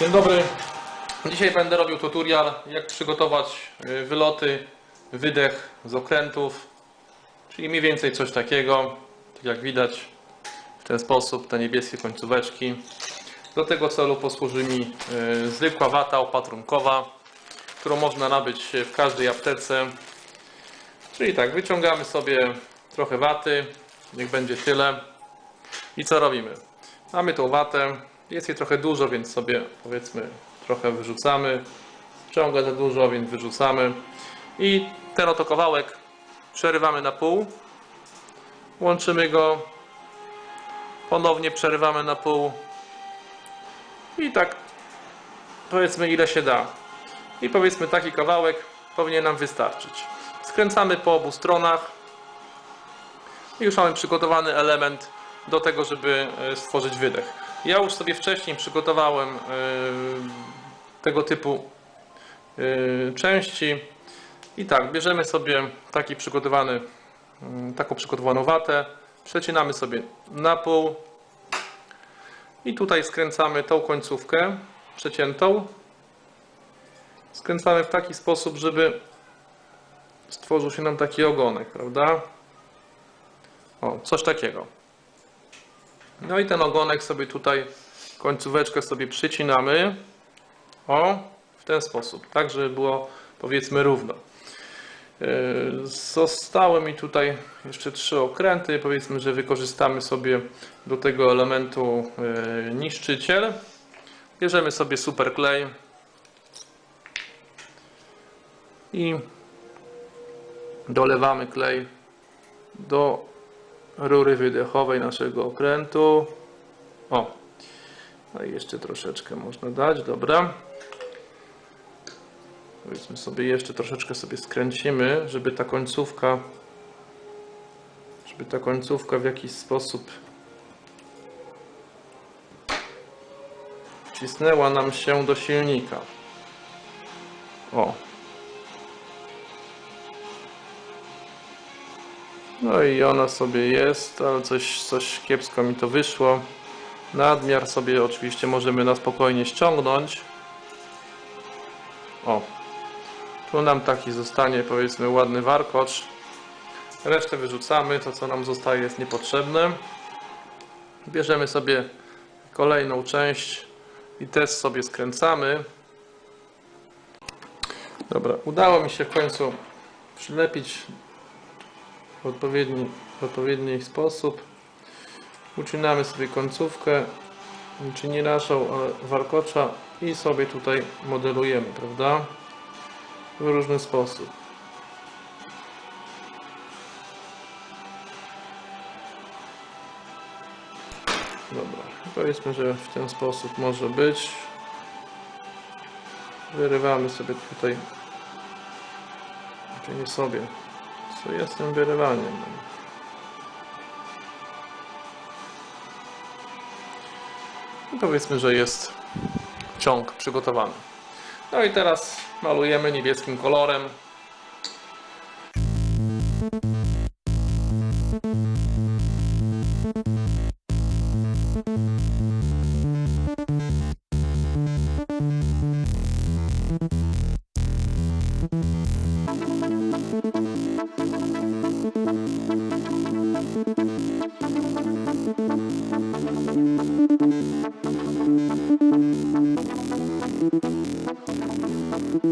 Dzień dobry. Dzisiaj będę robił tutorial, jak przygotować y, wyloty, wydech z okrętów, czyli mniej więcej coś takiego, tak jak widać w ten sposób, te niebieskie końcóweczki. Do tego celu posłuży mi y, zwykła wata opatrunkowa, którą można nabyć w każdej aptece. Czyli tak, wyciągamy sobie trochę waty, niech będzie tyle. I co robimy? Mamy tą watę, jest jej trochę dużo, więc sobie powiedzmy trochę wyrzucamy. Ciąga za dużo, więc wyrzucamy. I ten oto kawałek przerywamy na pół. Łączymy go. Ponownie przerywamy na pół. I tak powiedzmy ile się da. I powiedzmy taki kawałek powinien nam wystarczyć. Skręcamy po obu stronach. I już mamy przygotowany element do tego, żeby e, stworzyć wydech. Ja już sobie wcześniej przygotowałem e, tego typu e, części. I tak, bierzemy sobie taki przygotowany, mm, taką przygotowaną watę, przecinamy sobie na pół i tutaj skręcamy tą końcówkę przeciętą. Skręcamy w taki sposób, żeby stworzył się nam taki ogonek, prawda? O, coś takiego. No i ten ogonek sobie tutaj, końcóweczkę sobie przycinamy. O, w ten sposób, tak żeby było powiedzmy równo. Yy, Zostały mi tutaj jeszcze trzy okręty. Powiedzmy, że wykorzystamy sobie do tego elementu yy, niszczyciel. Bierzemy sobie super klej i dolewamy klej do rury wydechowej naszego okrętu. O, no i jeszcze troszeczkę można dać, dobra. Powiedzmy sobie jeszcze troszeczkę sobie skręcimy, żeby ta końcówka żeby ta końcówka w jakiś sposób wcisnęła nam się do silnika. O. No i ona sobie jest, ale coś, coś kiepsko mi to wyszło. Nadmiar sobie oczywiście możemy na spokojnie ściągnąć. O. Tu nam taki zostanie powiedzmy ładny warkocz. Resztę wyrzucamy, to co nam zostaje jest niepotrzebne. Bierzemy sobie kolejną część i też sobie skręcamy. Dobra, udało mi się w końcu przylepić w odpowiedni, w odpowiedni sposób. Ucinamy sobie końcówkę, czy nie naszą, ale warkocza i sobie tutaj modelujemy, prawda? W różny sposób. Dobra, powiedzmy, że w ten sposób może być. Wyrywamy sobie tutaj, czy nie sobie, prostu jestem wyrywaniem. I powiedzmy, że jest ciąg przygotowany. No i teraz malujemy niebieskim kolorem. Thank you.